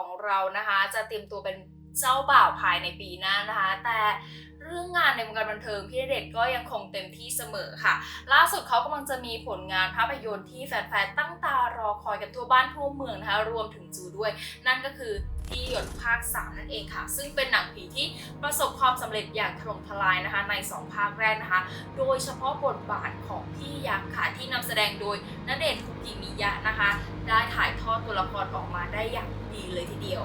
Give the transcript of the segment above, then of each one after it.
ของเรานะคะ จะเตรียมตัวเป็นเจ้าบ่าวภายในปีหน้านะคะ แต่เรื่องงานในวงการบันเทิงพี่เด็กก็ยังคงเต็มที่เสมอค่ะ ล่าสุดเขากำลังจะมีผลงานภาพยนตร์ที่แฟนๆตั้งตารอคอยกันทั่วบ้านทั่วเมืองนะคะ รวมถึงจูด้วย นั่นก็คือ ที่หยดภาค 3 นั่นเองค่ะ ซึ่งเป็นหนังผีที่ประสบความสำเร็จอย่างถล่มทลายนะคะใน 2 ภาคแรกนะคะ โดยเฉพาะบทบาทของพี่ยักษ์ค่ะที่นำแสดงโดยณเดชน์คุกิมิยะนะคะ ได้ถ่ายทอดตัวละครออกมาได้อย่างดีเลยทีเดียว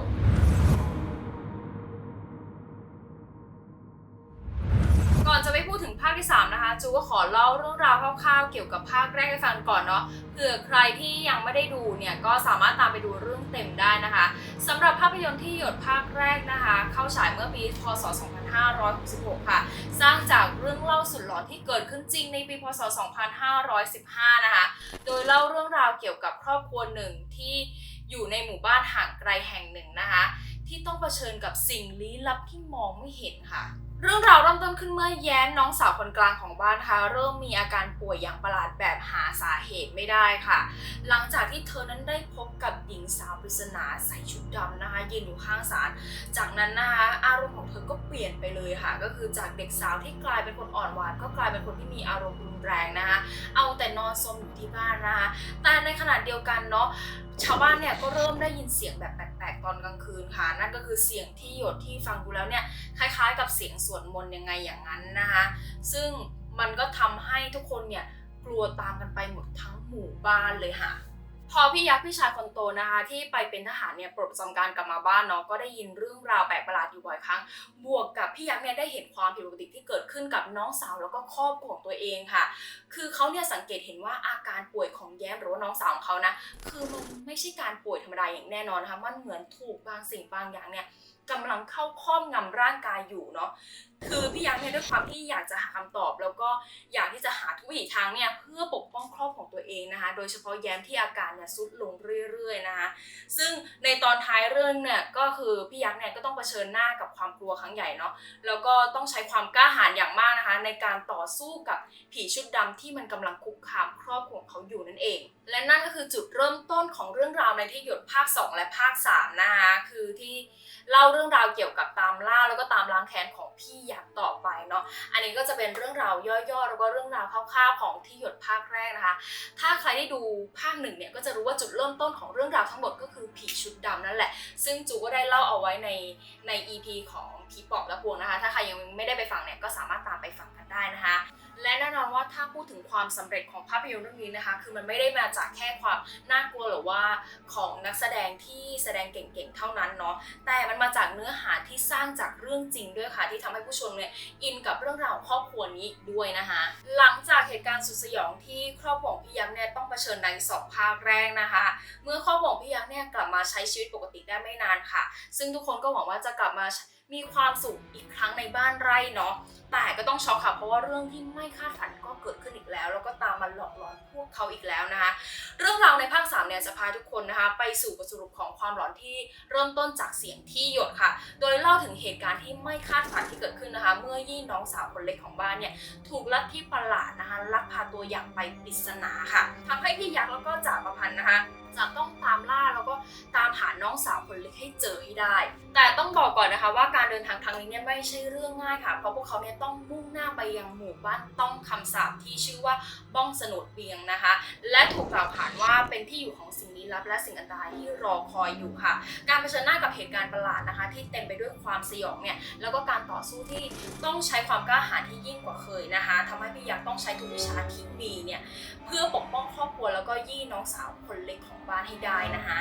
ที่ 3 นะคะ จูก็ขอเล่าเรื่องราวคร่าวๆ เกี่ยวกับภาคแรกให้ฟังก่อนเนาะเผื่อใครที่ยังไม่ได้ดูเนี่ยก็สามารถตามไปดูเรื่องเต็มได้นะคะสำหรับภาพยนตร์ที่หยดภาคแรกนะคะ เข้าฉายเมื่อปีพศ 2566 ค่ะ สร้างจากเรื่องเล่าสุดหลอนที่เกิดขึ้นจริงในปีพศ 2515 นะคะ โดยเล่าเรื่องราวเกี่ยวกับครอบครัวหนึ่งที่อยู่ในหมู่บ้านห่างไกลแห่งหนึ่งนะคะ ที่ต้องเผชิญกับสิ่งลี้ลับที่มองไม่เห็นค่ะ เรื่องราวเริ่มต้นขึ้นเมื่อแย้มน้องสาวคนกลางของบ้านนะคะเริ่มมีอาการป่วยอย่างประหลาดแบบหาสาเหตุไม่ได้ค่ะ หลังจากที่เธอนั้นได้พบกับหญิงสาวปริศนาใส่ชุดดำนะคะยืนอยู่ข้างศาลจากนั้นนะคะอารมณ์ของเธอก็เปลี่ยนไปเลยค่ะ ก็คือจากเด็กสาวที่กลายเป็นคนอ่อนหวาน ก็กลายเป็นคนที่มีอารมณ์รุนแรงนะคะเอาแต่นอนซมอยู่ที่บ้านนะคะแต่ในขณะเดียวกันเนาะชาวบ้านเนี่ยก็เริ่มได้ยินเสียงแบบแปลก ๆตอนกลางคืนค่ะ นั่นก็คือเสียงที่หยดที่ฟังดูแล้วเนี่ยคล้ายๆ กับเสียงสวดมนต์ยังไงอย่างนั้นนะคะซึ่งมันก็ทำให้ทุกคนเนี่ยกลัวตามกันไปหมดทั้งหมู่บ้านเลยค่ะ พอพี่ยักษ์พี่ชายคนโตนะคะที่ไปเป็นทหารเนี่ยปลดประจำการกลับมาบ้านเนาะก็ได้ยินเรื่องราวแปลกประหลาดอยู่บ่อยครั้ง บวกกับพี่ยักษ์เนี่ยได้เห็นความผิดปกติที่เกิดขึ้นกับน้องสาวแล้วก็ครอบครัวของตัวเองค่ะ คือเขาเนี่ยสังเกตเห็นว่าอาการป่วยของแย้มหรือว่าน้องสาวของเขานะคือมันไม่ใช่การป่วยธรรมดาอย่างแน่นอนนะคะมันเหมือนถูกบางสิ่งบางอย่างเนี่ยกำลังเข้าครอบงำร่างกายอยู่เนาะคือพี่ยักษ์ เนี่ยด้วยความที่อยากจะหาคำตอบ แล้วก็อยากที่จะหาทุกวิถีทางเนี่ยเพื่อปกป้องครอบของตัวเองนะคะ โดยเฉพาะแย้มที่อาการเนี่ยซุดลงเรื่อยๆนะคะซึ่งในตอนท้ายเรื่องเนี่ยก็คือพี่ยักษ์เนี่ยก็ต้องเผชิญหน้ากับความกลัวครั้งใหญ่เนาะแล้วก็ต้องใช้ความกล้าหาญอย่างมากนะคะ ในการต่อสู้กับผีชุดดำที่มันกำลังคุกคามครอบครัวของเขาอยู่นั่นเอง และนั่นก็คือจุดเริ่มต้นของเรื่องราวในที่หยดภาค 2 และภาค3นะคะคือที่เล่าเรื่องราวเกี่ยวกับตามล่าแล้วก็ตามล้างแค้นของพี่ยักษ์ต่อไปเนาะ อันนี้ก็จะเป็นเรื่องราวย่อๆ แล้วก็เรื่องราวคร่าวๆของที่หยดภาคแรกนะคะ ถ้าใครได้ดูภาคหนึ่งเนี่ยก็จะรู้ว่าจุดเริ่มต้นของเรื่องราวทั้งหมดก็คือผีชุดดำนั่นแหละ ซึ่งจูก็ได้เล่าเอาไว้ในใน EP ของผีปอบและพวงนะคะ ถ้าใครยังไม่ได้ไปฟังเนี่ยก็สามารถตามไปฟังกันได้นะคะและแน่นอนว่าถ้าพูดถึงความสำเร็จของภาพยนตร์เรื่องนี้นะคะ คือมันไม่ได้มาจากแค่ความน่ากลัวหรือว่าของนักแสดงที่แสดงเก่งๆเท่านั้นเนาะแต่มันมาจากเนื้อหาที่สร้างจากเรื่องจริงด้วยค่ะ ที่ทำให้ผู้ชมเนี่ยอินกับเรื่องราวของครอบครัวนี้ด้วยนะคะ หลังจากเหตุการณ์สุดสยองที่ครอบครัวของพี่ยักษ์เนี่ยต้องเผชิญในสองภาคแรกนะคะ เมื่อครอบครัวของพี่ยักษ์เนี่ยกลับมาใช้ชีวิตปกติได้ไม่นานค่ะ ซึ่งทุกคนก็หวังว่าจะกลับมามีความสุขอีกครั้งในบ้านไร่เนาะแต่ก็ต้องช็อกค่ะ เพราะว่าเรื่องที่ไม่คาดฝันก็เกิดขึ้นอีกแล้ว แล้วก็ตามมาหลอกหลอนพวกเขาอีกแล้วนะคะ เรื่องราวในภาค3เนี่ยจะพาทุกคนนะคะไปสู่บทสรุปของความหลอนที่เริ่มต้นจากเสียงที่หยดค่ะ โดยเล่าถึงเหตุการณ์ที่ไม่คาดฝันที่เกิดขึ้นนะคะ เมื่อยี่น้องสาวคนเล็กของบ้านเนี่ยถูกลัทธิประหลาดนะคะลักพาตัวอย่างไปปริศนาค่ะทำให้พี่ยักษ์แล้วก็จ่าประพันธ์นะคะจะต้องตามล่าแล้วก็ตามหาน้องสาวคนเล็กให้เจอให้ได้ แต่ต้องบอกก่อนนะคะว่าการเดินทางครั้งนี้เนี่ยไม่ใช่เรื่องง่ายค่ะ เพราะพวกเขาเนี่ยต้องมุ่งหน้าไปยังหมู่บ้านต้องคำสาปที่ชื่อว่าบ้องสนุดเบียงนะคะ และถูกกล่าวขานว่าเป็นที่อยู่ของสิ่งลี้ลับและสิ่งอันตรายที่รอคอยอยู่ค่ะ การเผชิญหน้ากับเหตุการณ์ประหลาดนะคะ ที่เต็มไปด้วยความสยองเนี่ยแล้วก็การต่อสู้ที่ต้องใช้ความกล้าหาญที่ยิ่งกว่าเคยนะคะทำให้พี่ยักษ์ต้องใช้ทุกวิชาที่มีเนี่ยเพื่อปกป้องครอบครัวแล้วก็ยี่น้องสาวคนเล็กของบ้านให้ได้นะคะ